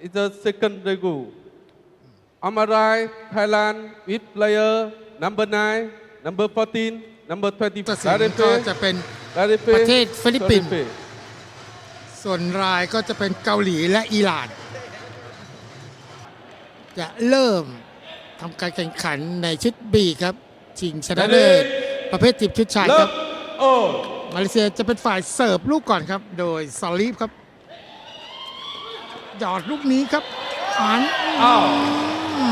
is the second regu. Amarai, Thailand, with player number 9, number 14, number 20. ตัดสินก็จะเป็น Laripe, ประเทศฟิลิปปินส์ Laripe. ส่วนรายก็จะเป็นเกาหลีและอิหร่าน จะเริ่มทำการแข่งขันในชุดบีครับชิงชนะเลิศประเภททีมชุดชายครับ Love, oh, มาเลเซียจะเป็นฝ่ายเสิร์ฟลูกก่อนครับ โดยซอลีฟครับ หยอดลูกนี้ครับอ่าน out.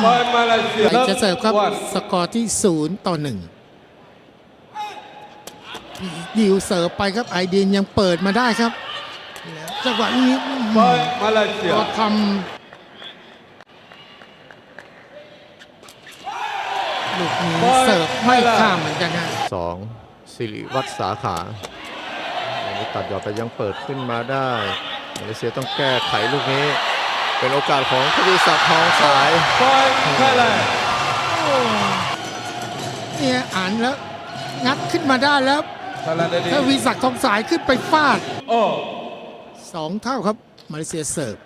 For Malaysia. ใครจะเสิร์ฟครับ One. สกอร์ที่ 0 ต่อ 1 ดิวเสิร์ฟไปครับไอเดียนยังเปิดมาได้ครับแล้วจังหวะนี้ For ก็ Malaysia. ทำลูกนี้เสิร์ฟไม่ข้ามเหมือนกันนะสองสิริวัฒน์สาขาอันนี้ตัดหยอดไปยังเปิดขึ้นมาได้ มาเลเซียต้องแก้ไขลูกนี้ เป็นโอกาสของทวีศักดิ์ทองสาย For Thailand. เนี่ยอ่านแล้ว งัดขึ้นมาได้แล้ว Thailand ถ้า ready. วีศักดิ์ทองสายขึ้นไปฟาด Oh, สองเท่าครับ มาเลเซียเสิร์ฟ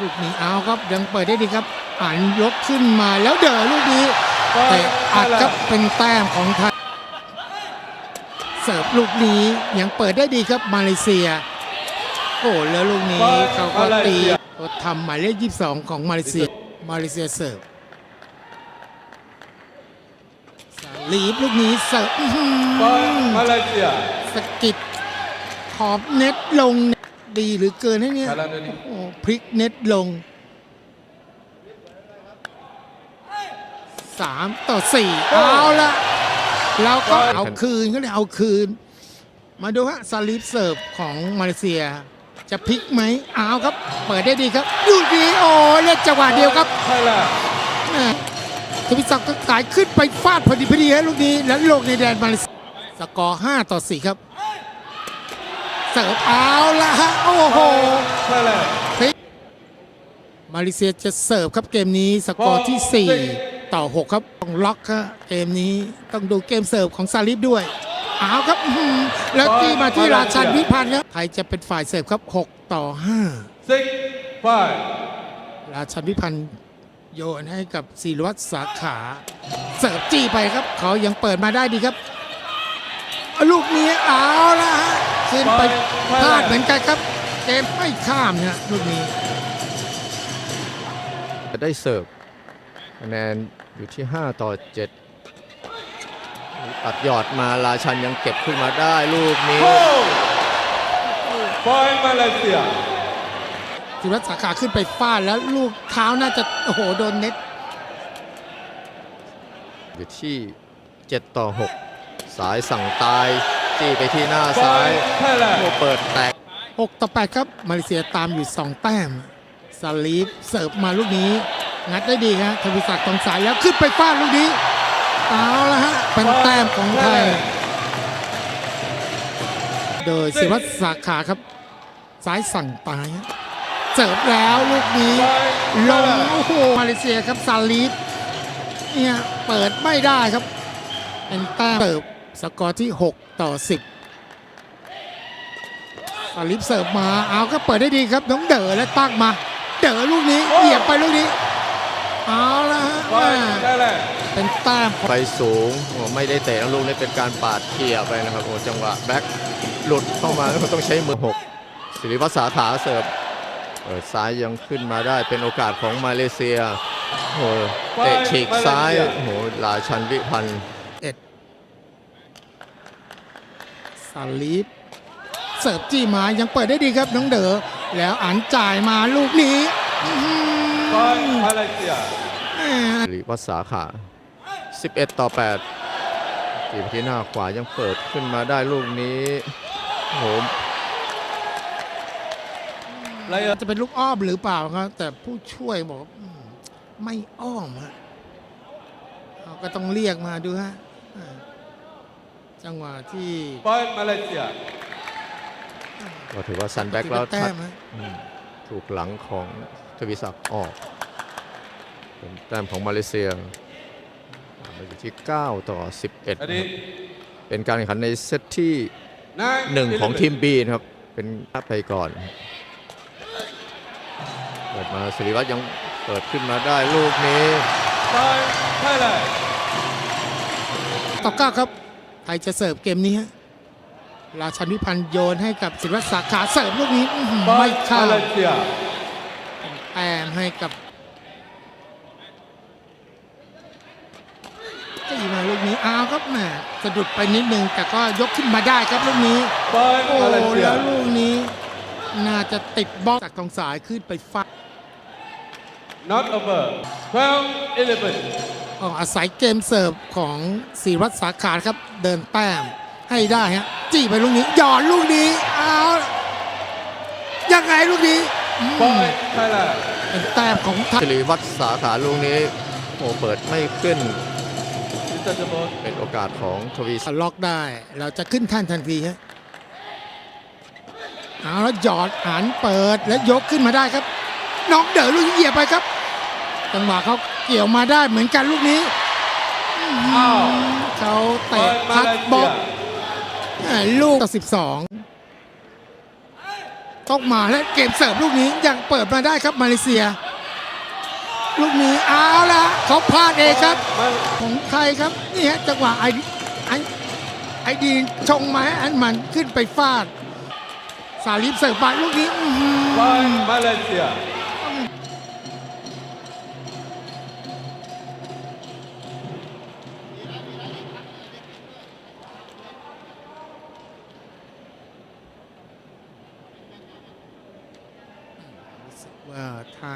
ลูกนี้เอาครับยังเปิดได้ดีครับอ่านยกขึ้นมาแล้วเด๋อลูกนี้ for แต่อัดครับ Thailand. เป็นแต้มของไทย เสิร์ฟลูกนี้ยังเปิดได้ดีครับมาเลเซีย โอ้แล้วลูกนี้เขาก็ตีเขาทำหมายเลข 22 ของมาเลเซีย มาเลเซียเสิร์ฟสลีฟลูกนี้เสิร์ฟอื้อหื For อ Malaysia. สะกิดขอบเน็ตลงดีหรือเกินนะเนี่ย Thailand ready. โอ้พลิกเน็ตลงสามต่อสี่เอาละ เราก็เอาคืนก็เลยเอาคืน มาดูฮะสลิปเสิร์ฟของมาเลเซีย จะพลิกไหมเอาครับ เปิดได้ดีครับดูดีโอ้เล่นจังหวะเดียวครับ Thailand. แม่ทวิศักดิ์ก็สายขึ้นไปฟาดพอดีพอดีฮะลูกนี้แล้วลงในแดนมาเลเซียสกอร์5ต่อ4ครับเสิร์ฟเอาละฮะโอ้โห Thailand. มาเลเซียจะเสิร์ฟครับเกมนี้สกอร์ที่ 4 ต่อ 6 ครับต้องล็อกครับเกมนี้ต้องดูเกมเสิร์ฟของซาลิฟด้วยเอาครับอื้อหือแล้วที่มาที่ราชันวิพันธ์ครับไทยจะเป็นฝ่ายเสิร์ฟครับ 6 ต่อ Six, five. 5ราชันวิพันธ์โยนให้กับศิริวัตรสาขาเสิร์ฟจี้ไปครับ เขายังเปิดมาได้ดีครับ ลูกนี้เอาละฮะขึ้นไปพลาดเหมือนกันครับ เกมไม่ข้ามเนี่ยลูกนี้จะได้เสิร์ฟคะแนน อยู่ที่ 5 ต่อ 7 ตัดหยอดมาราชันยังเก็บขึ้นมาได้ลูกนี้ Four. For Malaysia. ศิริวัตรสาขาขึ้นไปฟาดแล้วลูกเท้าน่าจะโอ้โหโดนเน็ตอยู่ที่ 7 ต่อ 6 สายสั่งตายจี้ไปที่หน้าซ้าย For โอ้ Thailand. เปิดแตก 6 ต่อ 8 ครับ มาเลเซียตามอยู่ 2 แต้มสลีฟเสิร์ฟมาลูกนี้ งัดได้ดีครับทวิศักดิ์ทองสายแล้วขึ้นไปฟาดลูกนี้เอาละฮะเป็นแต้มของไทย โดยศิริวัตรสาขาครับซ้ายสั่งตายฮะเสิร์ฟแล้วลูกนี้ For ลง Thailand. โอ้โหมาเลเซียครับซาลีฟเนี่ยเปิดไม่ได้ครับ เป็นแต้มเสิร์ฟสกอร์ที่ 6 ต่อ 10ซาลีฟเสิร์ฟมาเอาก็เปิดได้ดีครับน้องเด๋อและตั้งมา เด๋อลูกนี้เหยียบไปลูกนี้ เอาละฮะ For แม่ Thailand. เป็นแต้มของไปสูงโอ้ไม่ได้เตะนะลูกนี้เป็นการปาดเขี่ยไปนะครับโอ้จังหวะแบ็คหลุดเข้ามาแล้วต้องใช้มือหกศิริวัฒน์สาขาเสิร์ฟเปิดซ้ายยังขึ้นมาได้เป็นโอกาสของมาเลเซียโอ้เตะฉีกซ้ายโอ้โหลาชันวิพันธ์ซาลีฟเสิร์ฟจี้มายังเปิดได้ดีครับน้องเด๋อแล้วอันจ่ายมาลูกนี้ อื้อหื For อ Malaysia. แม่ศิริวัฒน์สาขา 11 ต่อ8ทีมที่หน้าขวายังเปิดขึ้นมาได้ลูกนี้โอ้โห Player จะเป็นลูกอ้อมหรือเปล่าครับ แต่ผู้ช่วยบอกอืมไม่อ้อมฮะเราก็ต้องเรียกมาดูฮะอ่าจังหวะที่ For Malaysia. ก็ถือว่าซันแบ็กที่แล้วแต้ทัดมฮะอืม ถูกหลังของทวิศักดิ์ออก เป็นแต้มของมาเลเซียมาอยู่ที่ 9 ต่อ 11 Ready. เป็นการแข่งขันในเซตที่ Nine. 1ของทีม B นะครับ เป็นไปก่อน เปิดมาสิริวัตรยังเปิดขึ้นมาได้ลูกนี้ Five, Thailand. ต่อเก้าครับ ไทยจะเสิร์ฟเกมนี้ฮะ ราชันวิพันธ์โยนให้กับศิริวัตรสาขาเสิร์ฟลูกนี้อื้อหือไม่ Five, เข้า Malaysia. แต้มให้กับจี้มาลูกนี้อ้าวครับแหมสะดุดไปนิดนึงแต่ก็ยกขึ้นมาได้ครับลูกนี้ Five, โอ้แล้ว Malaysia. ลูกนี้ น่าจะติดบล็อกจากทองสายขึ้นไปฟาด Not over. 12, 11. ก็อาศัยเกมเสิร์ฟของศิริวัตรสาขาครับ เดินแต้ม ให้ได้ฮะจี้ไปลูกนี้หย่อนลูกนี้อ้าวยังไงลูกนี้อืม Five, Thailand. เป็นแต้มของไทยสิริวัตรสาขาลูกนี้โอ้เปิดไม่ขึ้น Mr. Jabot. เป็นโอกาสของทวีศักดิ์ล็อกได้ เราจะขึ้นท่านทันทีฮะเอาแล้วหยอดหันเปิดแล้วยกขึ้นมาได้ครับน้องเด๋อลูกนี้เหยียบไปครับจังหวะเขาเกี่ยวมาได้เหมือนกันลูกนี้อ้าวเขาเตะ Five, พัดบล็อก Malaysia. อ่า ลูกต่อ 12 ต้องมาและเกมเสิร์ฟลูกนี้ยังเปิดมาได้ครับมาเลเซีย ลูกนี้เอาละเขาพลาดเองครับ ของไทยครับ นี่ฮะจังหวะไอไอไอดีนชงมาให้อันมันขึ้นไปฟาด สาลิฟเสิร์ฟไปลูกนี้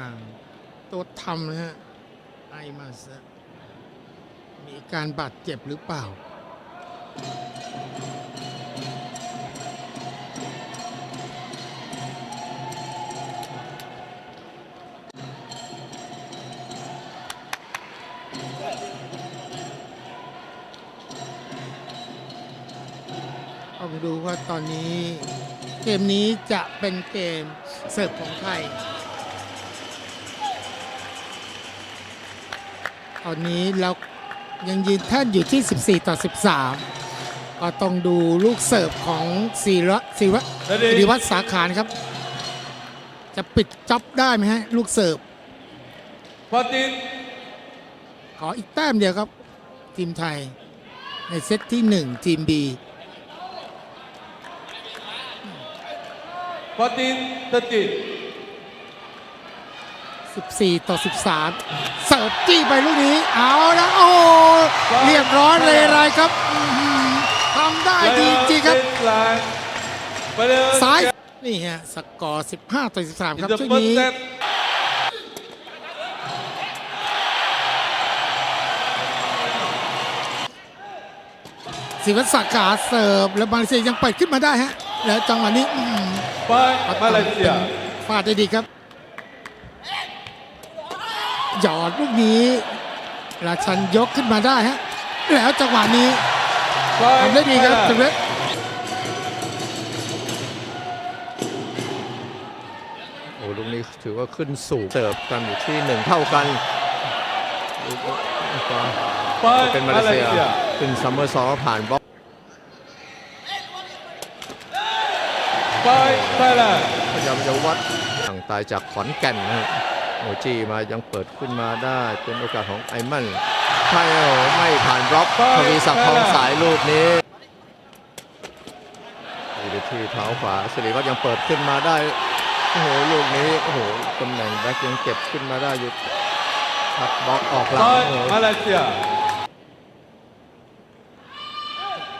าง ตัวทำนะฮะไอมาสมีการบาดเจ็บหรือเปล่า ต้องดูว่าตอนนี้เกมนี้จะเป็นเกมเสิร์ฟของไทย ตอนนี้เรายังยืนแท่นอยู่ที่ 14 ต่อ 13 ก็ต้องดูลูกเสิร์ฟของศิระศิระ Ready? ศิริวัตรสาขานะครับ จะปิดจ็อบได้ไหมฮะ ลูกเสิร์ฟ 14, ขออีกแต้มเดียวครับ ทีมไทย ในเซตที่ 1 ทีม B 14, 13. 14 ต่อ 13 เสิร์ฟจี้ไปลูกนี้ เอาแล้วโอ้เรียบร้อยเลยอะไรครับอื้อหือทำได้ดีจริงๆครับ Baseline. Player ซ้ายนี่ฮะสกอร์ 15 ต่อ 13 in ครับ the ช่วง first นี้ set. ศิวัตรสักขาเสิร์ฟแล้วมาเลเซียยังเปิดขึ้นมาได้ฮะ แล้วจังหวะนี้อื้อหือ Five, Malaysia. ฟาดได้ดีครับ หยอดลูกนี้ราชันยกขึ้นมาได้ฮะ แล้วจังหวะนี้ Five, ทำได้ดีครับ Thailand. สุเวทโอ้ลูกนี้ถือว่าขึ้นสูงเสิร์ฟกันอยู่ที่หนึ่งเท่ากันลูกก็ Five, เป็นมาเลเซีย Malaysia. ขึ้นซัมเมอร์ซอผ่านบล็อก Five, Thailand. พยายามจะวัดต่างตายจากขอนแก่นนะครับ โอจีมายังเปิดขึ้นมาได้เป็นโอกาสของไอมันไทยไม่ผ่านบล็อกทวีศักดิ์ทองสายลูกนี้อยู่ที่เท้าขวาสิริวัฒน์ยังเปิดขึ้นมาได้โอ้โหลูกนี้โอ้โหตำแหน่งแบ็คยังเก็บขึ้นมาได้อยู่ทับบล็อกออกหลังโอ้โห Five, Malaysia.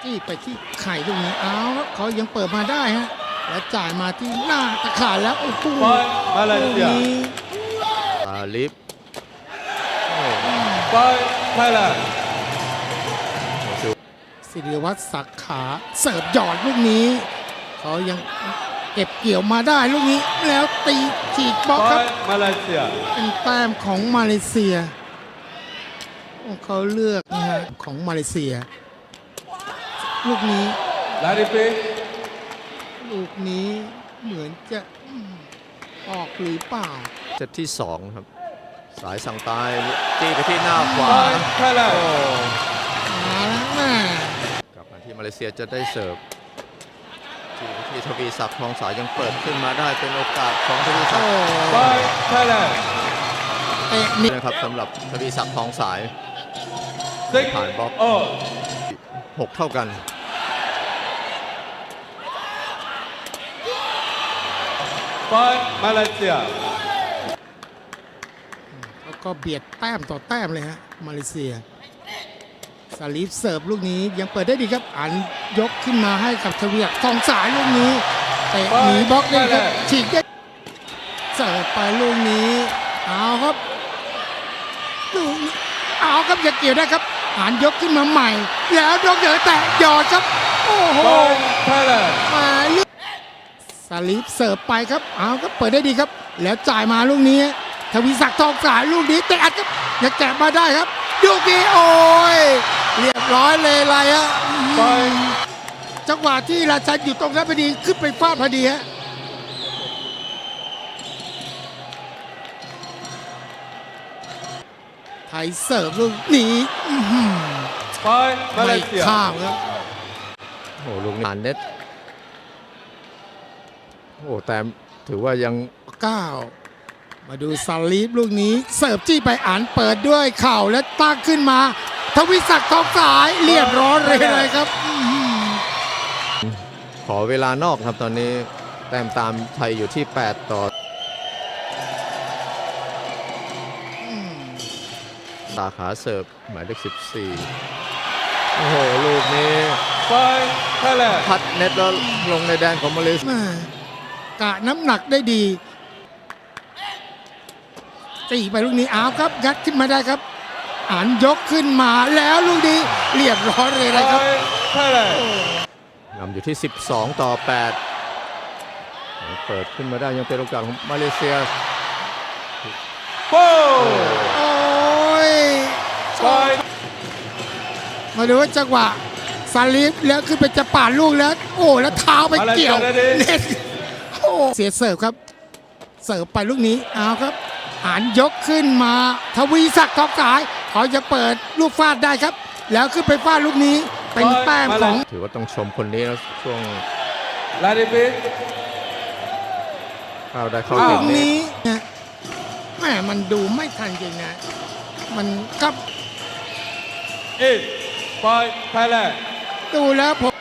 จี้ไปที่ไข่ลูกนี้เอาแล้วเขายังเปิดมาได้ฮะแล้วจ่ายมาที่หน้าตะข่ายแล้วโอ้โห Five, ลูก Malaysia. นี้ตา ลิฟโอ้โห Five, Thailand. ศิริวัตรสักขาเสิร์ฟหยอดลูกนี้ เขายังเก็บเกี่ยวมาได้ลูกนี้ แล้วตีฉีกบล็อกครับ Five, Malaysia. เป็นแต้มของมาเลเซียโอ้เขาเลือกนะฮะของมาเลเซีย ลูกนี้ Lari Pay. ลูกนี้เหมือนจะอืมออกหรือเปล่าเซตที่2ครับ สายสั่งตายจี้ไปที่หน้าขวา Five, โอ้ Thailand. มาแล้วแม่กลับมาที่มาเลเซียจะได้เสิร์ฟทีมที่ทวีศักดิ์ทองสายยังเปิดขึ้นมาได้เป็นโอกาสของทวีศักโอ้ดิ์ Point Thailand. เตะนิดนะครับสำหรับทวีศักดิ์ทองสาย Six Phản bóng. all. 6เท่ากัน Point Malaysia. แล้ว ก็เบียดแต้มต่อแต้มเลยฮะมาเลเซียสลีฟเสิร์ฟลูกนี้ยังเปิดได้ดีครับอันยกขึ้นมาให้กับทวีศักองสายลูกนี้เตะหนีบล็อกได้ครับฉีกได้เสิร์ฟไปลูกนี้เอาครับลูกเอาครับอย่าเกี่ยวได้ครับอันยกขึ้นมาใหม่ แล้วดอกเดอแตะหยอดครับโอ้โหมาลูกสลีปเสิร์ฟไปครับเอาครับเปิดได้ดีครับ แล้วจ่ายมาลูกนี้ ทวีศักดิ์ทองสายลูกนี้เตะอัดครับยังแกะมาได้ครับลูกนี้โอ้ยเรียบร้อยเลยอะไรอะ Point จังหวะที่ราชันอยู่ตรงนั้นพอดีขึ้นไปฟาดพอดีฮะไทยเสิร์ฟลูกนี้อื้อหือ Point ไม่ Malaysia. ข้ามครับ โอ้ลูกนี้ผ่านเน็ตโอ้แต่ถือว่ายัง 9 มาดูซาลีฟลูกนี้ เสิร์ฟจี้ไปอ่านเปิดด้วยเข่าและตั้งขึ้นมา ทวิศักดิ์ทองสายเรียบร้อยเลยเลยครับอื้อหือขอเวลานอกครับตอนนี้ แต้มตามไทยอยู่ที่ 8 ต่ออืมสาขาเสิร์ฟหมายเลข14 โอ้โห ลูกนี้ Point Thailand. พัดเน็ตแล้วลงในแดนของมาเลเซียแม่กะน้ำหนักได้ดี ตีไปลูกนี้อ้าวครับงัดขึ้นมาได้ครับอ่านยกขึ้นมาแล้วลูกนี้เรียบร้อยเลยนะครับ Point Thailand. นำอยู่ที่ 12 ต่อ 8 เปิดขึ้นมาได้ยังเป็นโอกาสของมาเลเซีย Four. โอ้ย Point มาดูว่าจังหวะซาลิฟแล้วขึ้นไปจะปาดลูกแล้ว โอ้แล้วเท้าไปเกี่ยวอะไรกันนะดิเน็ตโอ้เสียเสิร์ฟครับ เสิร์ฟไปลูกนี้เอาครับ อ่านยกขึ้นมาทวีศักดิ์ทองสายเขาจะเปิดลูกฟาดได้ครับ แล้วขึ้นไปฟาดลูกนี้เป็นแต้มของถือว่าต้องชมคนนี้นะช่วง Vladimir. เข้าได้เข้าลูถึกงนี้นี้นะแหมมันดูไม่ทันจริงนะ มันครับ Eight. Point Thailand. ดูแล้วผม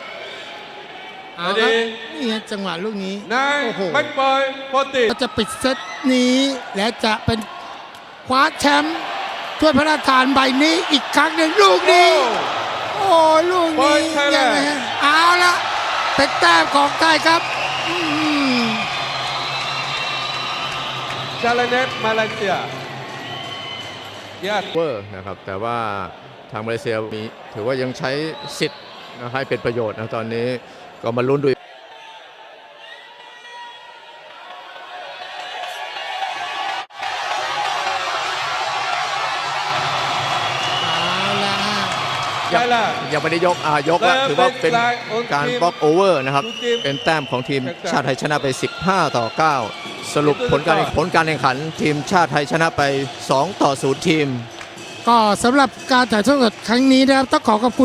เอาครับ Ready? นี่ฮะจังหวะลูกนี้ Nine. โอ้โห Match point 40. ก็จะปิดเซตนี้ และจะเป็นคว้าแชมป์ถ้วยพระราชทานใบนี้อีกครั้งหนึ่งลูกนี้ Oh. โอ้ลูกนี้โอ้ยใช่เลยยังไงฮะเอาละเป็นแต้มของไทยครับอืม Challenge Malaysia. Yes. เวอร์นะครับแต่ว่าทางมาเลเซียมีถือว่ายังใช้สิทธิ์นะให้เป็นประโยชน์นะตอนนี้ ก็มาลุ้นดูเอาละฮะยัง Thailand. ยังไม่ได้ยกอ่ายกแล้วถือว่าเป็นการบล็อกโอเวอร์นะครับ เป็นแต้มของทีมชาติไทยชนะไป 15 ต่อ 9 สรุปผลการผลการแข่งขัน ทีมชาติไทยชนะไป 2 ต่อ 0 ทีม ก็สำหรับการถ่ายทอดสดครั้งนี้นะครับต้องขอขอบคุณ